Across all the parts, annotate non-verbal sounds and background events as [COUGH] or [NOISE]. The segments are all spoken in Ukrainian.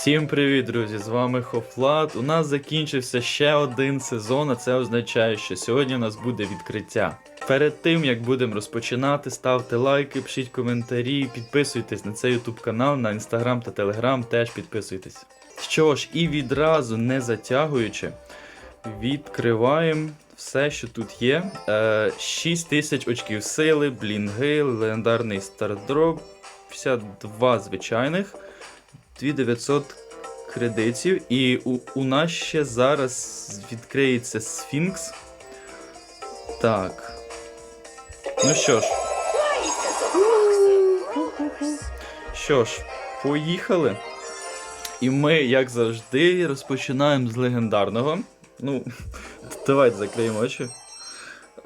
Всім привіт, друзі! З вами Хофлат. У нас закінчився ще один сезон, а це означає, що сьогодні у нас буде відкриття. Перед тим як будемо розпочинати, ставте лайки, пишіть коментарі, підписуйтесь на цей YouTube канал, на інстаграм та телеграм теж підписуйтесь. Що ж, і відразу не затягуючи, відкриваємо все, що тут є. Е, 6 тисяч очків сили, блінги, легендарний стардроп, 52 звичайних. 2900 кредитів. І у, у нас ще зараз відкриється Сфінкс. Так. Ну що ж. Що ж, поїхали. І ми, як завжди, розпочинаємо з легендарного. Ну, [LAUGHS] давайте закриємо очі.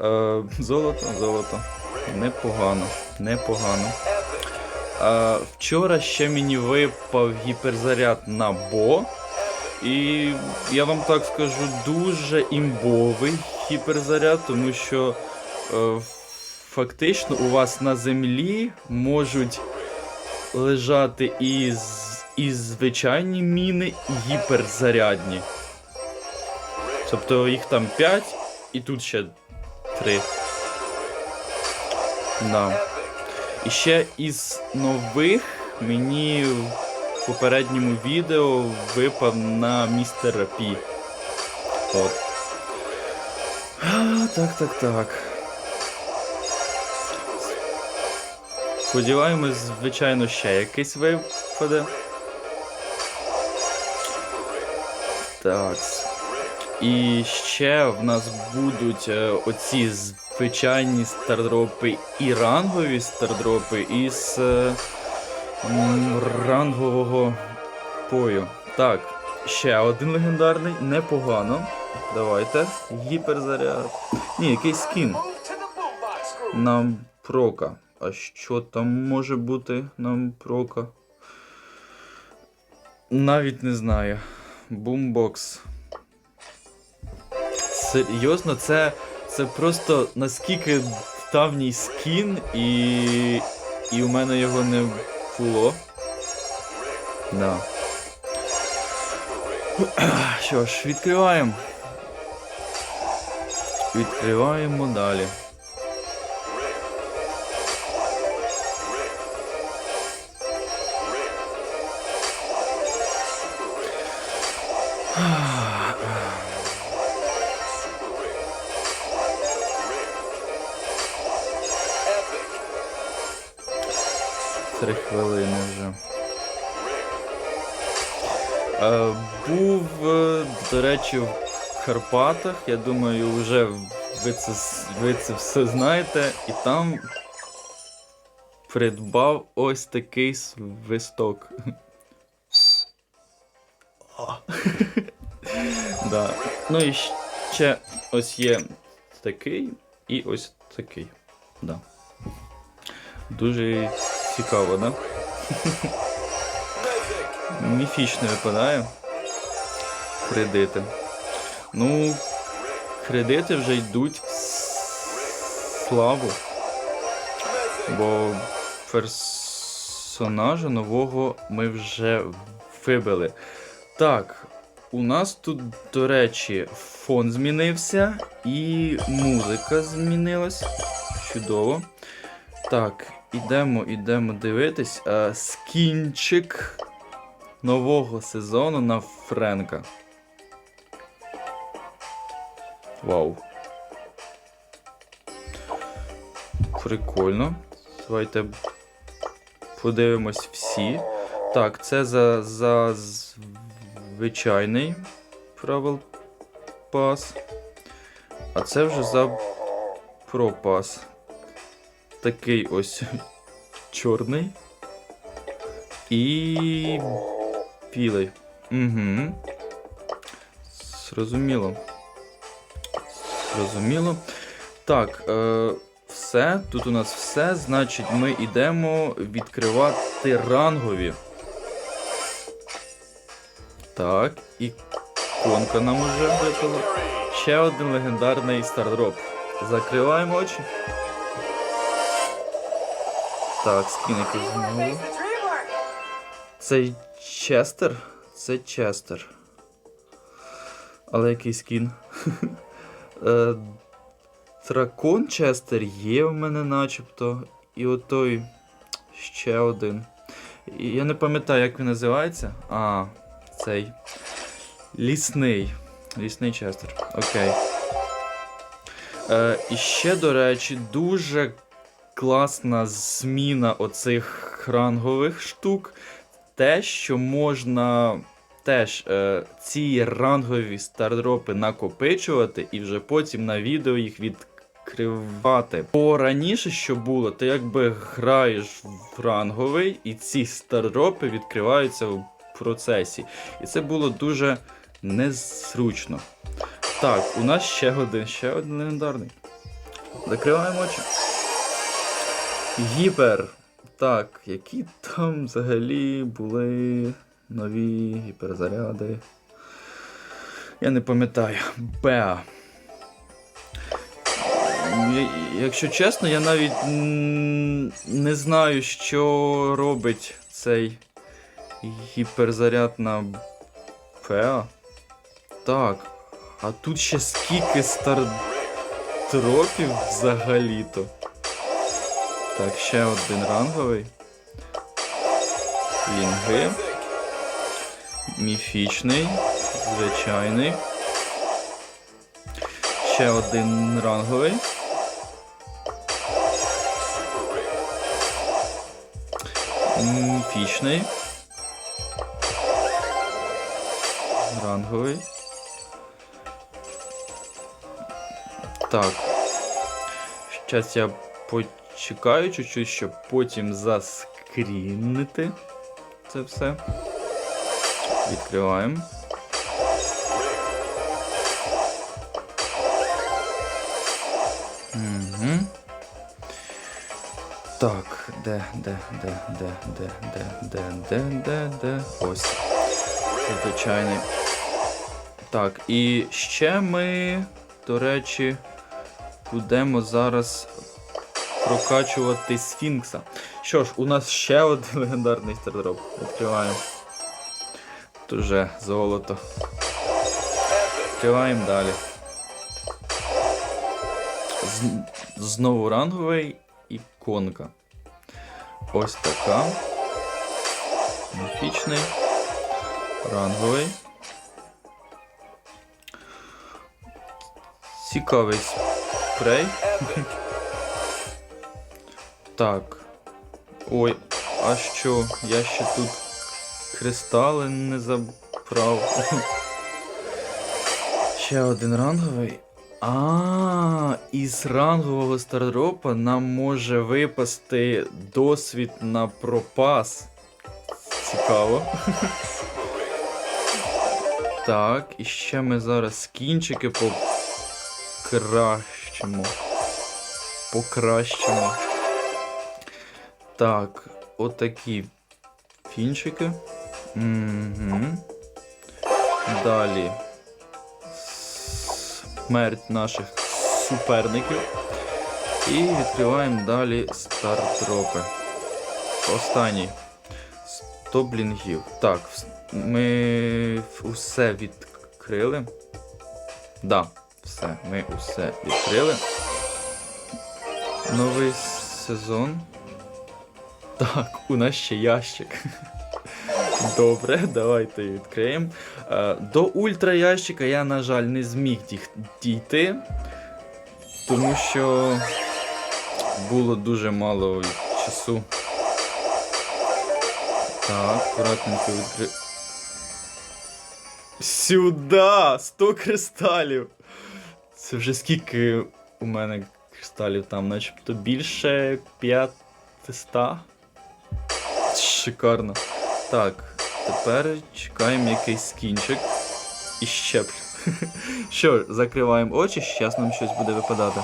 Е, золото, золото. Непогано, непогано. Вчора ще мені випав гіперзаряд на Бо. І я вам так скажу, дуже імбовий гіперзаряд, тому що е, фактично у вас на землі можуть лежати і, і звичайні міни, і гіперзарядні. Тобто їх там 5 і тут ще 3. Да. І ще із нових мені в попередньому відео випав на містера Пі. От. А, Так, так, так. Сподіваємось, звичайно, ще якийсь випаде. Так. І ще в нас будуть е, оці звичайні стардропи і рангові стардропи із е, рангового пою. Так, ще один легендарний, непогано. Давайте. Гіперзаряд. Ні, якийсь скін. Нам прока. А що там може бути нам прока? Навіть не знаю. Бумбокс. Серйозно, це, це просто наскільки давній скін, і. і у мене його не було. Да. [CLEARS THROAT] Що ж, відкриваємо. Відкриваємо далі. Три хвилини вже. Е, був, е, до речі, в Карпатах. Я думаю, вже ви це, ви це все знаєте. І там придбав ось такий свисток. [LAUGHS] Да. Ну і ще ось є такий і ось такий. Да. Дуже цікаво, да? Міфічно випадає. Кредити. Ну, кредити вже йдуть в славу. Бо персонажа нового ми вже вибили. Так, у нас тут, до речі, фон змінився і музика змінилась. Чудово. Так, ідемо, ідемо дивитись. Е, скінчик нового сезону на Френка. Вау. Прикольно. Давайте подивимось всі. Так, це за, за звичайний правил пас. А це вже за пропас. Такий ось чорний. І білий. Угу. Зрозуміло. Зрозуміло. Так, е, все. Тут у нас все. Значить, ми йдемо відкривати рангові. Так, іконка нам уже випала. Ще один легендарний стардроп. Закриваємо очі. Так, скін якийсь знову. Цей Честер. це Честер. Але який скін? [LAUGHS] Е, Дракон Честер є в мене начебто. І отой ще один. Я не пам'ятаю, як він називається. А, цей. Лісний. Лісний Честер. Окей. Е, і ще, до речі, дуже класна зміна оцих рангових штук. Те, що можна теж е, ці рангові стардропи накопичувати і вже потім на відео їх відкривати. Бо раніше, що було, ти якби граєш в ранговий, і ці стардропи відкриваються в процесі. І це було дуже незручно. Так, у нас ще один, ще один легендарний. Закриваємо очі. Гіпер. Так, які там взагалі були нові гіперзаряди. Я не пам'ятаю. Беа. Якщо чесно, я навіть не знаю, що робить цей гіперзаряд на Беа. Так. А тут ще скільки стартропів взагалі-то. Так, ще один ранговий. Лінги. Міфічний. Звичайний. Ще один ранговий. Міфічний. Ранговий. Так. Зараз я почекаю чуть-чуть, щоб потім заскрінити це все. Відкриваємо. Угу. Так, де, де, де, де, де, де, де, де, де, де. Ось. Звичайний. Так, і ще ми, до речі, будемо зараз прокачувати Сфінкса. Що ж, у нас ще один [LAUGHS] легендарний стардроп. Відкриваємо. Тут вже золото. Відкриваємо далі. З... Знову ранговий іконка. Ось така. Міфічний. Ранговий. Цікавий спрей. [LAUGHS] Так. Ой, а що? Я ще тут кристали не забрав. [LAUGHS] Ще один ранговий. А, із рангового стардропа нам може випасти досвід на пропас. Цікаво. [LAUGHS] Так, і ще ми зараз скінчики покращимо. Покращимо. Так, отакі фінчики. Угу. Далі. Смерть наших суперників. І відкриваємо далі стартропи. Останній. 100 блінгів. Так, ми усе відкрили. Да, все, ми усе відкрили. Новий сезон. Так, у нас ще ящик. Добре, давайте відкриємо. Е, До ультра ящика я, на жаль, не зміг дійти, тому що було дуже мало часу. Так, акуратненько відкри... Сюда! 100 кристалів! Це вже скільки у мене кристалів там, начебто більше 500. Шикарно. Так, тепер чекаємо якийсь скінчик. І щеплю. [LAUGHS] Що, закриваємо очі, зараз нам щось буде випадати.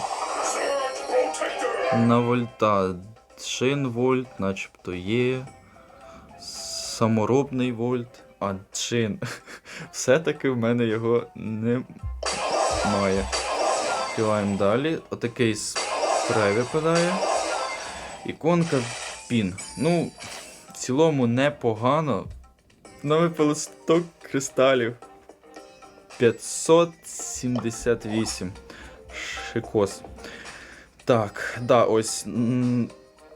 На вольта. Шин вольт, начебто є. Саморобний вольт. А, чин. [LAUGHS] Все-таки в мене його немає. Відкриваємо далі. Отакий спрей випадає. Іконка пін. Ну, цілому непогано. Випало 100 кристалів. 578. Шикос. Так, да, ось.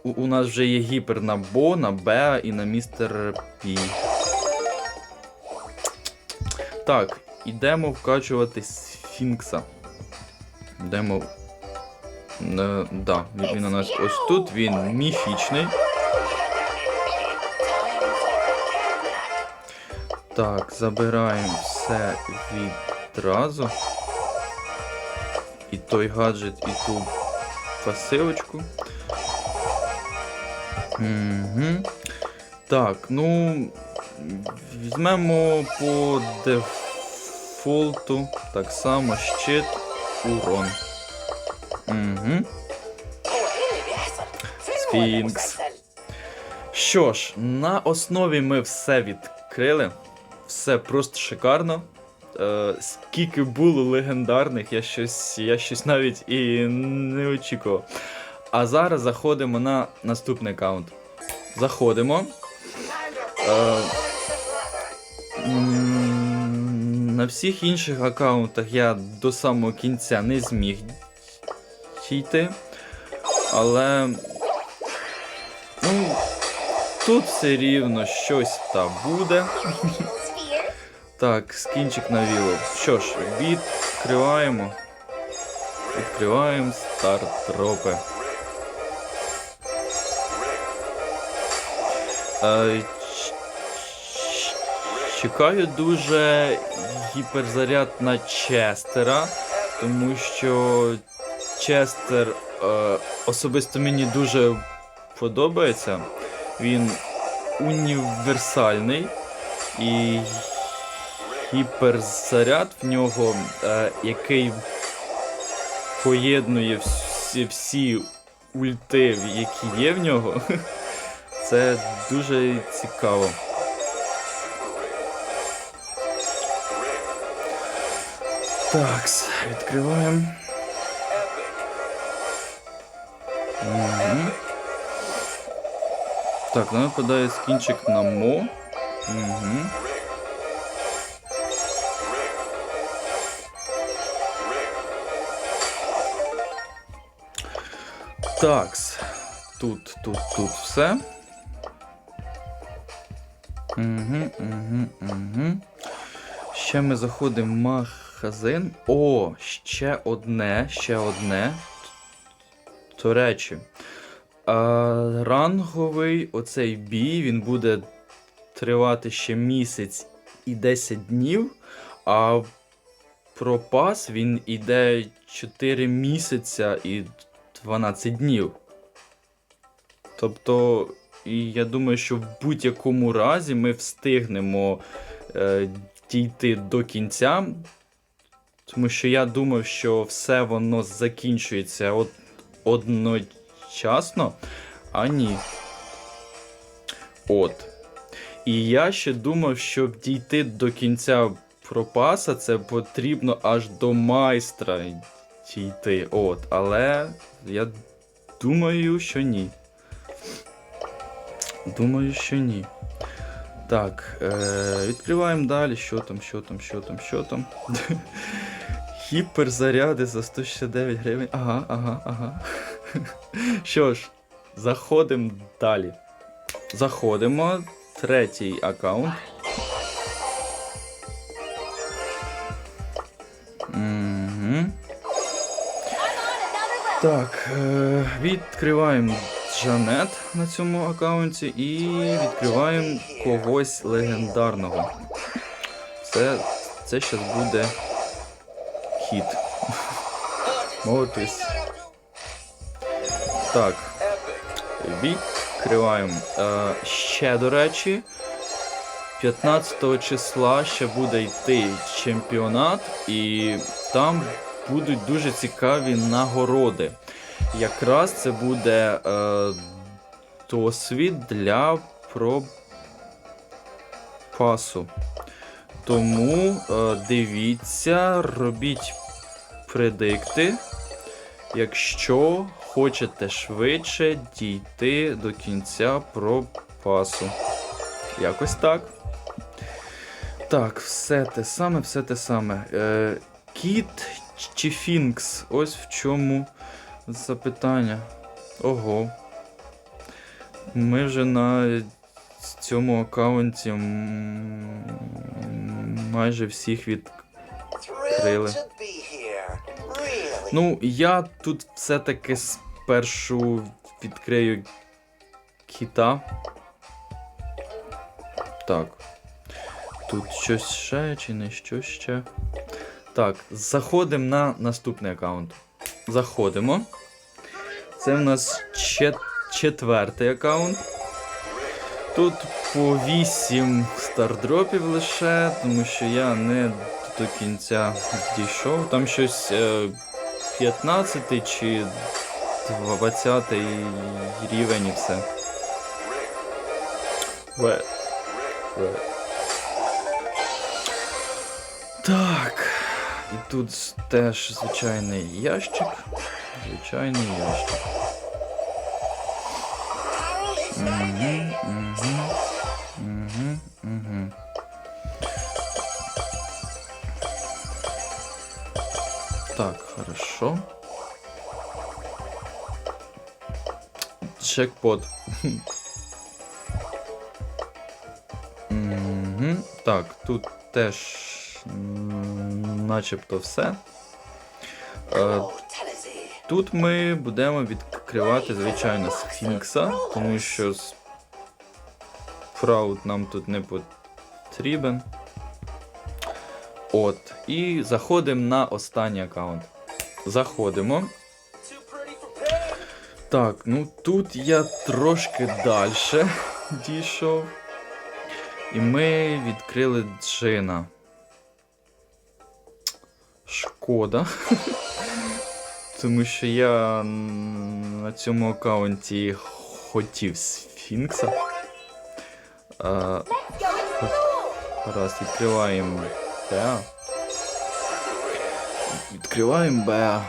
У, у нас вже є гіпер на Бо, на Б і на містер Пі. Так, ідемо вкачувати сфінкса. Йдемо. Е, да, він у нас ось тут, він міфічний. Так, забираємо все відразу. І той гаджет, і ту пасивочку. Угу. Так, ну. Візьмемо по дефолту так само щит урон. Угу. Сфінкс. Що ж, на основі ми все відкрили. Все просто шикарно. Е, скільки було легендарних, я щось, я щось навіть і не очікував. А зараз заходимо на наступний аккаунт. Заходимо. Е, на всіх інших аккаунтах я до самого кінця не зміг дійти. Але. Ну, тут все рівно щось та буде. Так, скінчик на віло. Що ж, відкриваємо. Відкриваємо старт тропи. Е, Чекаю дуже гіперзаряд на Честера, тому що Честер е, особисто мені дуже подобається. Він універсальний і гіперзаряд в нього, е, який поєднує всі, всі ульти, які є в нього. [LAUGHS] Це дуже цікаво. Так, відкриваємо. Так, нам випадає скінчик на Мо. Угу. Такс. Тут, тут, тут все. Угу, угу, угу. Ще ми заходимо в магазин. О, ще одне, ще одне. До речі. А, ранговий оцей бій він буде тривати ще місяць і 10 днів. А пропас він іде 4 місяця і 12 днів. Тобто, я думаю, що в будь-якому разі ми встигнемо е, дійти до кінця. Тому що я думав, що все воно закінчується от, одночасно, а ні. От. І я ще думав, щоб дійти до кінця пропаса, це потрібно аж до майстра дійти. От. Але я думаю, що ні. Думаю, що ні. Так, е, відкриваємо далі. Що там, що там, що там, що там. [LAUGHS] Гіперзаряди за 169 гривень. Ага, ага, ага. [LAUGHS] Що ж, заходимо далі. Заходимо. Третій аккаунт. Так, е, відкриваємо Джанет на цьому аккаунті і відкриваємо когось легендарного. Це, це щас буде хіт. [LAUGHS] Мортис. Так. Відкриваємо. Е, ще, до речі, 15 числа ще буде йти чемпіонат, і там будуть дуже цікаві нагороди. Якраз це буде е, досвід для пропасу. Тому е, дивіться, робіть предикти, якщо хочете швидше дійти до кінця пропасу. Якось так. Так, все те саме, все те саме. Е, кіт чи Фінкс? Ось в чому запитання. Ого. Ми вже на цьому аккаунті майже всіх від. Thrilled to be here. Really. Ну, я тут все-таки спершу відкрию кіта. Так. Тут щось ще чи не щось ще. Так, заходимо на наступний аккаунт. Заходимо. Це в нас чет- четвертий аккаунт. Тут по 8 стардропів лише, тому що я не до кінця дійшов. Там щось е, 15 чи 20 рівень і все. Ве. Ве. Так. Тут теж звичайний ящик. Звичайний ящик. Угу, угу, угу, угу. Так, хорошо. Чекпот. Угу. Так, тут теж начебто все. Е. Тут ми будемо відкривати, звичайно, сфінкса, тому що спраут нам тут не потрібен. От. І заходимо на останній аккаунт. Заходимо. Так, ну тут я трошки далі дійшов. І ми відкрили джина. Шкода. Тому що я м, на цьому аккаунті хотів сфінкса. А, раз, відкриваємо Беа. Відкриваємо Беа.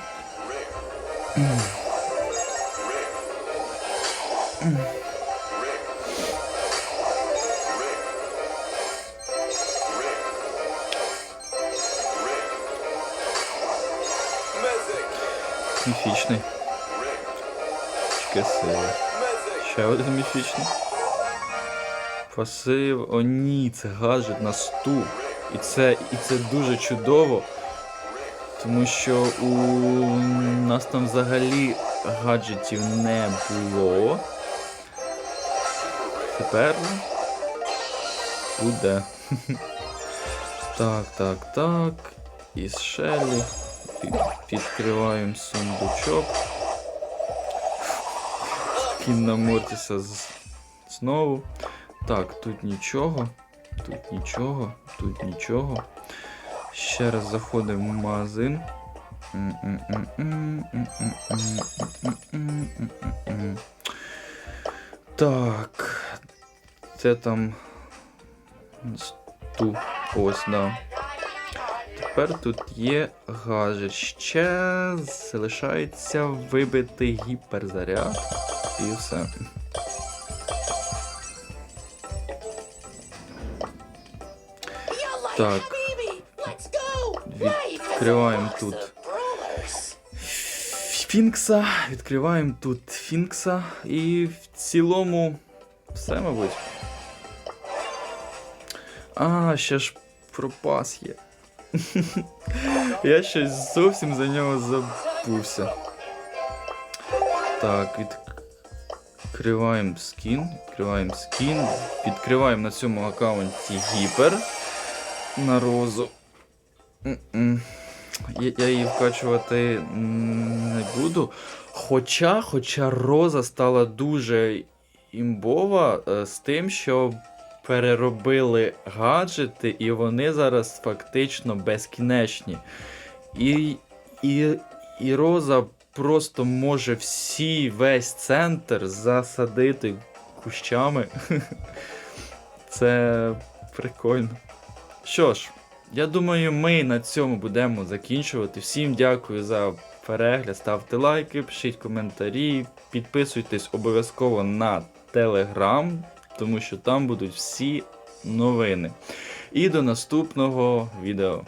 Міфічний. Чекай. Ще один міфічний. Пасив. О ні, це гаджет на сту. І це, і це дуже чудово. Тому що у нас там взагалі гаджетів не було. Тепер буде. [LAUGHS] Так, так, так. Із Шелі. Підкриваємо сундучок. Кінна Мортіса знову. Так, тут нічого, тут нічого, тут нічого. Ще раз заходимо в магазин. Так. Це там. Ось, да. Тепер тут є гаджет. Ще залишається вибити гіперзаряд. І все. Так. Відкриваємо тут. Фінкса. Відкриваємо тут Фінкса. І в цілому все, мабуть. А, ще ж пропас є. [LAUGHS] Я щось зовсім за нього забувся. Так, відкриваємо скін. Відкриваємо скін. Відкриваємо на цьому аккаунті гіпер на розу. Я, я її вкачувати не буду. Хоча, хоча Роза стала дуже імбова е, з тим, що переробили гаджети, і вони зараз фактично безкінечні. І, і, і Роза просто може всі весь центр засадити кущами. [LAUGHS] Це прикольно. Що ж, я думаю, ми на цьому будемо закінчувати. Всім дякую за перегляд. Ставте лайки, пишіть коментарі, підписуйтесь обов'язково на телеграм, тому що там будуть всі новини. І до наступного відео.